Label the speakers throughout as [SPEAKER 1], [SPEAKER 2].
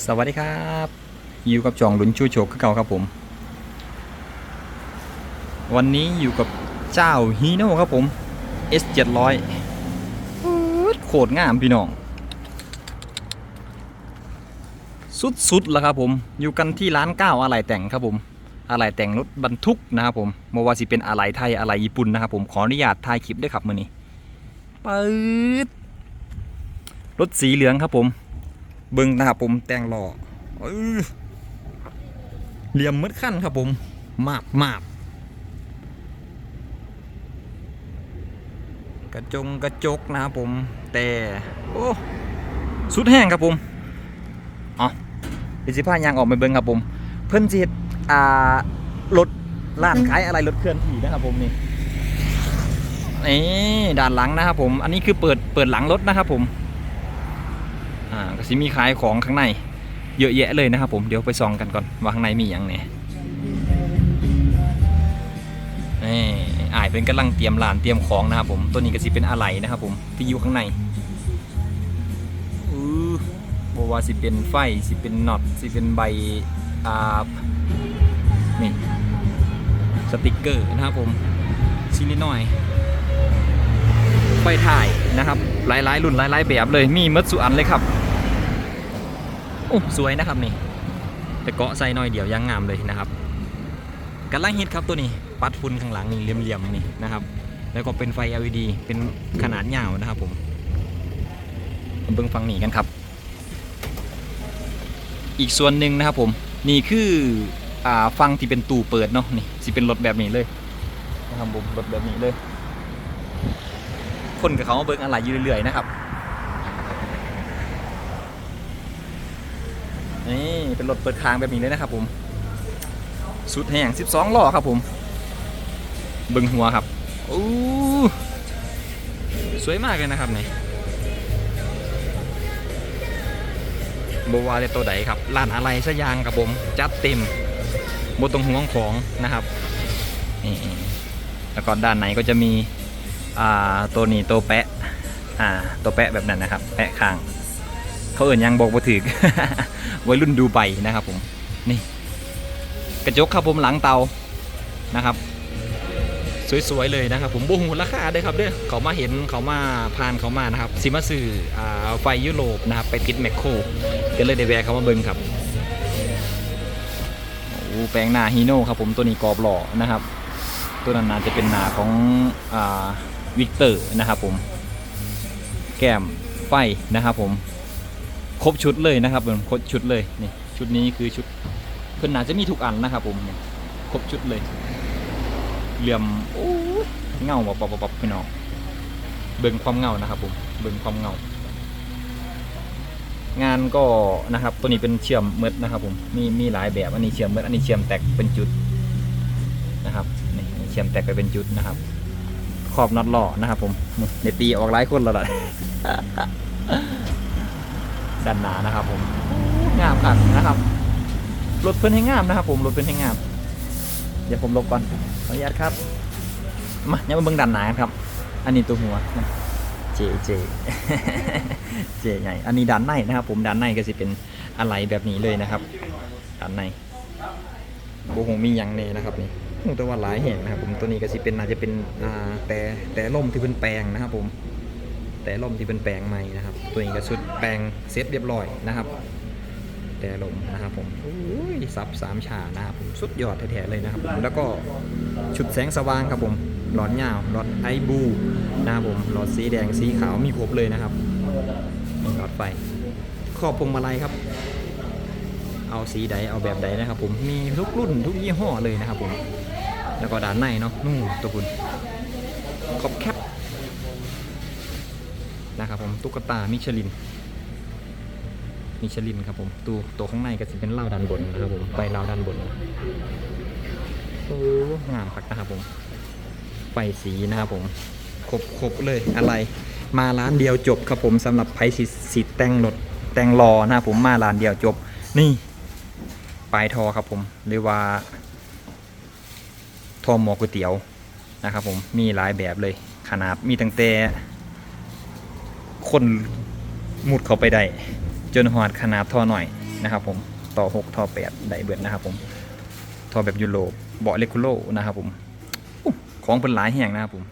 [SPEAKER 1] สวัสดีครับอยู่กับจองหลุนชูโชคคือเก่าครับผม วันนี้อยู่กับเจ้าฮีโน่ครับผม S 7 0 0โคตรงามพี่น้อง สุดๆแล้วครับผม อยู่กันที่ร้านก้าวอะไหล่แต่งครับผมอะไหล่แต่งรถบรรทุกนะครับผมไม่ว่าสิเป็นอะไหล่ไทยอะไหล่ญี่ปุ่นนะครับผมขออนุญาตถ่ายคลิปด้วยครับมือนี้ปื๊ดรถสีเหลืองครับผม เบิ้งนะครับผมแต่งหล่อเหลี่ยมมืดขั้นครับผมมาบมาบกระจงกระจกนะครับผมแต่โอ้สุดแห้งครับผมอ๋อดิสิพายางออกไปเบิ้งครับผม เพิ่นจิตอ่ารถร้านขายอะไรรถเคลื่อนที่นะครับผมนี่นี่ด้านหลังนะครับผม อันนี้คือเปิดเปิดหลังรถนะครับผม อ่าก็สิมีขายของข้างในเยอะแยะเลยนะครับผมเดี๋ยวไปซองกันก่อนว่าข้างในมีอย่างเนี่ยนี่อ่ายเป็นกำลังเตรียมลานเตรียมของนะครับผมตัวนี้ก็สิเป็นอะไหล่นะครับผมที่อยู่ข้างในอือบ่ว่าสิเป็นไฟสิเป็นน็อตสิเป็นใบอ่านี่สติกเกอร์นะครับผมชิ้นนิดหน่อยไฟถ่ายนะครับหลายๆรุ่นหลายๆแบบเลยมีมัดสุอันเลยครับ สวยนะครับนี่ แต่เกาะใส่หน่อยเดียวยังงามเลยนะครับกันล่างฮิตครับตัวนี้ ปัดฝุ่นข้างหลังนี่เหลี่ยมๆนี่นะครับ แล้วก็เป็นไฟ LED เป็นขนาดยาวนะครับผมมาเบิ่งฟังหนีกันครับ อีกส่วนหนึ่งนะครับผม นี่คืออ่าฟังที่เป็นตู้เปิดเนาะนี่สิเป็นรถแบบนี้เลยนะครับผมรถแบบนี้เลย คนกับเขามาเบิ่งอะไรอยู่เรื่อยๆนะครับ นี่เป็นรถเปิดทางแบบนี้เลยนะครับผม สุดแห่ง 12ล้อครับผมเบิ่งหัวครับโอ้สวยมากเลยนะครับนี่บวาเลตัวใดครับร้านอะไรสักอยางครับผม จัดเต็มบตรงห่วงของนะครับนี่แล้วก็ด้านไหนก็จะมีตัวนี้ตัวแปะตัวแปะแบบนั้นนะครับ แปะข้าง เขาเอื่นยังบอกบ่ถึกวัยรุ่นดูใบนะครับผมนี่ กระจกครับผมหลังเตานะครับ สวยๆเลยนะครับ ผมบูหูราคาเด้อครับเด้อเขามาเห็นเขามาผ่านเขามานะครับซิมาซื้ออ่าไฟยุโรปนะครับไปติดแมคโครก็เลยได้แวะเขามาเบิ่งครับโอ้แปลงหน้าฮีโน่ครับผมตัวนี้กรอบหล่อนะครับ ตัวนั้นน่าจะเป็นหนาของอ่าวิกเตอร์นะครับผมแก้มไฟนะครับผม ครบชุดเลยนะครับผมครบชุดเลยนี่ชุดนี้คือชุดเพิ่นน่าจะมีทุกอันนะครับผมนี่ครบชุดเลยเหลี่ยมโอ้เงาปับปับปับพี่น้องเบิ่งความเงานะครับผมเบิ่งความเงางานก็นะครับตัวนี้เป็นเชื่อมเมดนะครับผมมีมีหลายแบบอันนี้เชื่อมเมดอันนี้เชื่อมแตกเป็นจุดนะครับนี่เชื่อมแตกไปเป็นจุดนะครับ ขอบน็อตหล่อนะครับผมนี่ในตีออกหลายคนแล้วล่ะ ด้านหนานะครับผมงามครับนะครับรถเพิ่นให้งามนะครับ ผมรถเพิ่นให้งาม เดี๋ยวผมลบก่อนขออนุญาตครับมาเนี่ยมาเบิ่งด้านหนาครับ อันนี้ตัวหัวเจเจเจใหญ่อันนี้ด้านในนะครับ ผมด้านในก็สิเป็นอะไรแบบนี้เลยนะครับด้านในโบหงมียังเน่นะครับนี่แต่ว่าหลายแห่งนะครับ ผมตัวนี้ก็สิเป็นอาจจะเป็นแต่แต่ล่มที่เป็นแปลงนะครับ ผม แต่ลมที่เป็นแปลงใหม่นะครับ ตัวนี้ก็ชุดแปลงเซตเรียบร้อยนะครับ แต่ลมนะครับผมโอ้ยซับสามฉานะครับผมสุดยอดแท้ๆเลยนะครับ แล้วก็ชุดแสงสว่างครับผมหลอดยาวหลอดไอบูนะครับผมหลอดสีแดงสีขาวมีครบเลยนะครับหลอดไฟครอบพวงมาลัยครับ เอาสีใดเอาแบบใดนะครับ ผมมีทุกรุ่นทุกยี่ห้อเลยนะครับผมแล้วก็ด้านในเนาะนู่นตัวคุณขอบแคป นะครับผมตุ๊กตามิชลินมิชลินครับผมตัวตัวข้างในก็จะเป็นเหล้าด้านบนนะครับผมไฟเหล้าด้านบนโอ้งามคักนะครับผมไฟสีนะครับผมครบครบเลยอะไรมาร้านเดียวจบครับผมสำหรับไพสิสิแต่งรถแต่งรอนะครับผมมาร้านเดียวจบ นี่ปลายทอครับผมหรือว่า ทอหมอก๋วยเตี๋ยวนะครับผมมีหลายแบบเลยขนาดมีตั้งแต่ คนมุดเข้าไปได้จนหอดขนาดท่อหน่อยนะครับผมต่อ 6 ท่อ 8 ได้เบิดนะครับผมท่อแบบยุโรปเบาะเลคูโลนะครับผมอู้ของเป็นหลายแห่งนะครับผม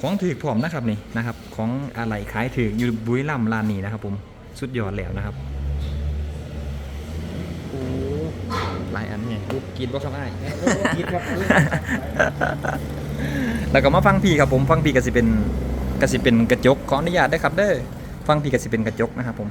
[SPEAKER 1] ของถือพร้อมนะครับนี่นะครับ ของอะไรขายถืออยู่บุรีรัมย์ร้านนี้นะครับผมสุดยอดแล้วนะครับโอ้หลายอันเนี่ยลูกกินบ่ครับไอ้าย
[SPEAKER 2] คิดครับ
[SPEAKER 1] แล้วก็มาฟังพี่ครับผมฟังพี่ก็สิเป็น ก็สิเป็นกระจกขออนุญาตได้ครับเด้อฟังพี่ก็สิเป็นกระจกนะครับผม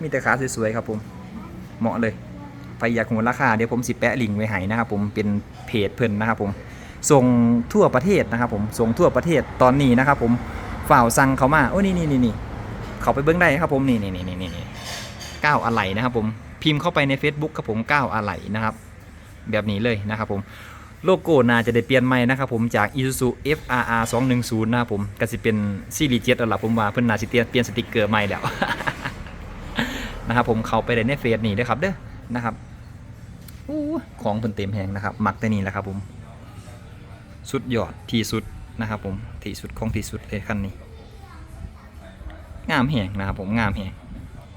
[SPEAKER 1] มีแต่ขาสวยๆครับผมเหมาะเลยไปอยากหูราคาเดี๋ยวผมสิแปะลิงก์ไว้ให้นะครับผมเป็นเพจเพิ่นนะครับผมส่งทั่วประเทศนะครับผมส่งทั่วประเทศตอนนี้นะครับผมฝ่าวสั่งเขามาโอ้นี่นี่นี่นี่เขาไปเบิ้งได้ครับผมนี่นี่นี่นี่นี่ก้าวอะไหล่นะครับผมพิมพ์เข้าไปใน Facebook ครับผมก้าวอะไหล่นะครับแบบนี้เลยนะครับผม โลโก้น่าจะได้เปลี่ยนใหม่นะครับผมจาก Isuzu FRR 210นะครับผมก็สิเป็นซีรีส์7แล้วล่ะผมว่าเพิ่นน่าสิเปลี่ยนเปลี่ยนสติกเกอร์ใหม่แล้วนะครับผมเข้าไปได้ในเฟซนี่เด้อครับเด้อนะครับอของเพิ่นเต็มแหงนะครับมักแต่นี่แหละครับผมสุดยอดที่สุดนะครับผมที่สุดของที่สุดเลยคันนี้ งามแหงนะครับผมงามแหง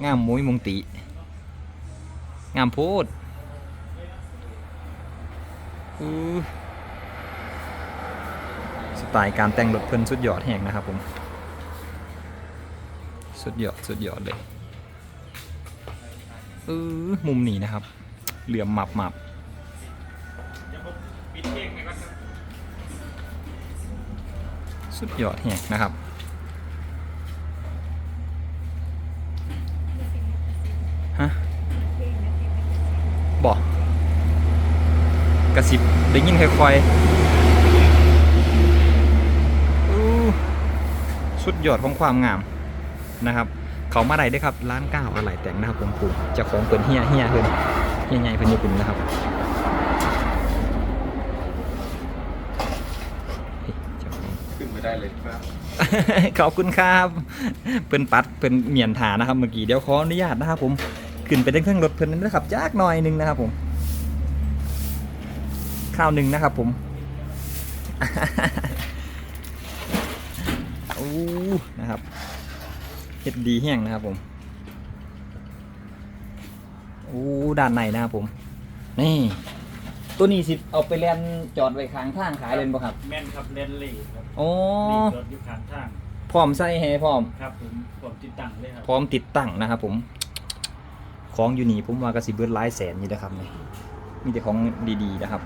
[SPEAKER 1] งามมุ้ยมุงติงามโพด สไตล์การแต่งรถเพิ่นสุดยอดแห่งนะครับผม สุดยอดสุดยอดเลยเออมุมนี้นะครับ เหลื่อมหมับหมับสุดยอดแห่งนะครับฮะบอก ระสิบได้ยินค่อยๆสุดยอดของความงามนะครับ เขามาได้ด้ครับร้านก้าวอะไรแต่งนะครับผมปู่จ้าของเปินเฮียเฮียเพิ่นเฮียใหญ่เพิ่นญี่ปุ่นนะครับขึ้
[SPEAKER 2] นไม่ได้เลยครับ
[SPEAKER 1] ขอบคุณครับเพิ่นปัดเพิ่นเมียนถานะครับเมื่อกี้เดี๋ยวขออนุญาตนะครับผมขึ้นไปทั้งเครื่องรถเพิ่นนะครับจักหน่อยนึงนะครับผม ข้าวหนึ่งนะครับผมโอ้นะครับเฮ็ดดีแห้งนะครับผมโอ้ด้านในนะครับผม นี่ ตัวนี้สิเอาไปเล่นจอดไว้ข้างทางขายเลยบ่ครับ
[SPEAKER 3] แม่นครับเลนลี่ครับ
[SPEAKER 1] โอ้
[SPEAKER 3] ลีรถอยู่ข้างทาง
[SPEAKER 1] พร้อมใส่ให้พร้อม
[SPEAKER 3] ครับผมผมติดตั้งเลยครับ
[SPEAKER 1] พร้อมติดตั้งนะครับผมของอยู่นี่ผมว่ากระสิเบิดหลายแสนอยู่นะครับนี่มีแต่ของดีๆนะครับ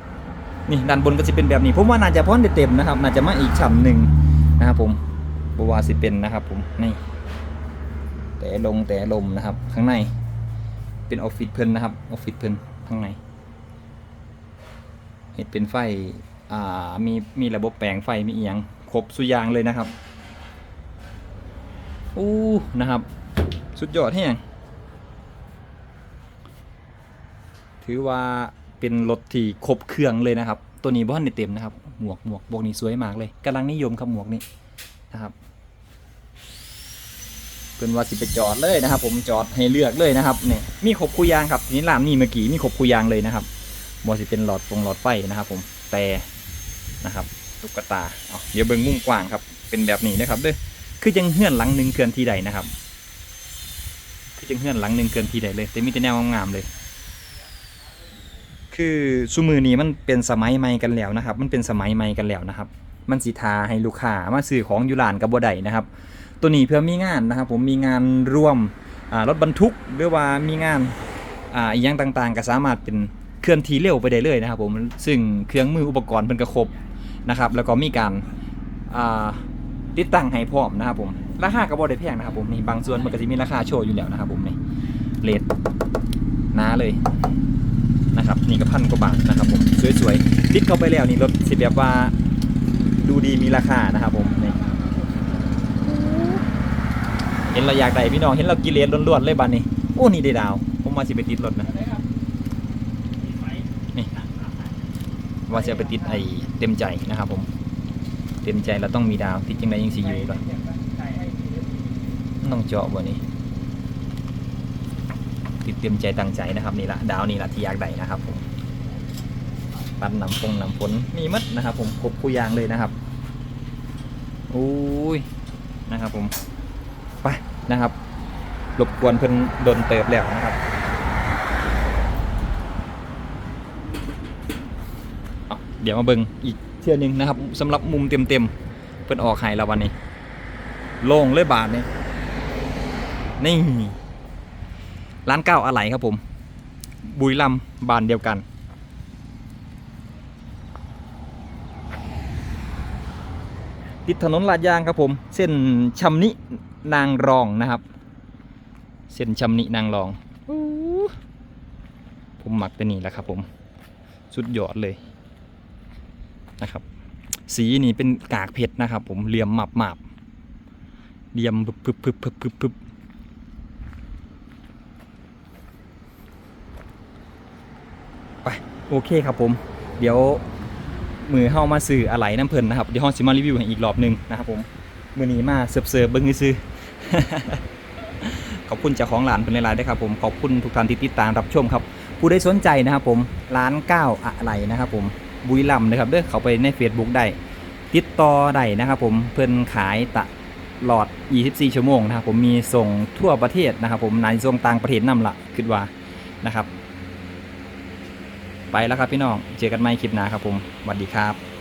[SPEAKER 1] นี่ด้านบนก็จะเป็นแบบนี้ผมว่าน่าจะพ้นได้เต็มนะครับ น่าจะมาอีกชั้นหนึ่งนะครับผมบวาสิเป็นนะครับผมนี่แต่ลงแต่ลมนะครับ ข้างในเป็นออฟฟิศเพิ่นนะครับออฟฟิศเพิ่นข้างในเห็นเป็นไฟอ่ามีมีระบบแปลงไฟมีเอียงครบสุยางเลยนะครับอู้นะครับ สุดยอดแฮงถือว่า เป็นรถที่ครบเครื่องเลยนะครับ ตัวนี้บ้านในเต็มนะครับ หมวกหมวกหมวกนี้สวยมากเลยกำลังนิยมครับหมวกนี้นะครับเพิ่นว่าสิไปจอดเลยนะครับ ผมจอดให้เลือกเลยนะครับเนี่ยมีครบคูยางครับนี่ร้านนี้เมื่อกี้มีครบคูยางเลยนะครับบอสิเป็นหลอดฟงหลอดไฟนะครับ ผมแต่นะครับตุ๊กตาเดี๋ยวเบิ่งมุมกว้างครับ เป็นแบบนี้นะครับเด้อคือจังเฮื่อนหลังหนึ่งเกินที่ใดนะครับ คือจังเฮื่อนหลังหนึ่งเกินที่ใดเลย แต่มีแต่แนวงามๆเลย คือซูมือนี้มันเป็นสมัยใหม่กันแล้วนะครับ มันเป็นสมัยใหม่กันแล้วนะครับ มันสิทาให้ลูกค้ามาซื้อของอยู่ร้านกับบ่ได้นะครับ ตัวนี้เพื่อมีงานนะครับ ผมมีงานร่วมรถบรรทุกหรือว่ามีงานอ่าอย่างต่างๆ ก็สามารถเป็นเคลื่อนที่เร็วไปได้เลยนะครับ ผมซึ่งเครื่องมืออุปกรณ์เป็นกระครบนะครับ แล้วก็มีการอ่าติดตั้งให้พร้อมนะครับผมราคาก็บ่ได้แพงนะครับผมนี่บางส่วนมันก็จะมีราคาโชว์อยู่แล้วนะครับผมนี่เลทหนาเลย นะครับนี่ก็พันกว่าบาทนะครับผมสวยๆติดเข้าไปแล้วนี่รถสิแบบว่าดูดีมีราคานะครับผมนี่เห็นเราอยากได้พี่น้องเห็นเรากิเลสล้วนๆเลยบัดนี้โอ้นี่ได้ดาว ผมว่าสิไปติดรถนะนี่ว่าจะไปติดไอ้เต็มใจนะครับผม เต็มใจเราต้องมีดาวที่จริงแล้วยังสีอยู่ก่อนต้องเจาะบ่นี้ ติดเต็มใจตั้งใจนะครับนี่ละดาวนี่ละที่อยากได้นะครับผมปั้นนำฟงนำฝนมีมัดนะครับ ผมครบคู่ยางเลยนะครับอุ้ยนะครับผมไปนะครับรบกวนเพิ่นโดนเติบแล้วนะครับเดี๋ยวมาเบิ้งอีกเที่ยนึงนะครับสำหรับมุมเต็มๆเพิ่นออกไห้แล้ววันนี้ โล่งเลยบาทนี่นี่ ร้านเก้าอะไหล่ครับผม บุรีรัมย์บานเดียวกัน ติดถนนลาดยางครับผม เส้นชำนินางรองนะครับ เส้นชำนินางรองอู้ผมหมักตัวนี้แหละครับผมสุดยอดเลยนะครับ สีนี่เป็นกากเพชรนะครับผมเหลี่ยมหมับหมับเหลี่ยมพึบพึบพึบพึบพึบพึบไป โอเคครับผม เดี๋ยวมือเฮามาซื้ออะไหล่น้ำเพลินนะครับ เดี๋ยวเฮาสิมารีวิวให้อีกรอบหนึงนะครับผม มือนี้มาเสิร์ฟเสิร์ฟเบิ้งซื้อ ขอบคุณเจ้าของร้านเป็นหลายๆด้วยครับผม ขอบคุณทุกท่านที่ติดตามรับชมครับ ผู้ใดสนใจนะครับผม ร้านก้าวอะไหล่นะครับผม บุรีรัมย์นะครับเด้อเขาไปใน Facebook ได้ ติดต่อได้นะครับผม เพิ่นขายตลอด 24 ชั่วโมงนะครับผม มีส่งทั่วประเทศนะครับผมในส่งต่างประเทศนำละคิดว่านะครับ ไปแล้วครับพี่น้อง เจอกันใหม่คลิปหน้าครับผมสวัสดีครับ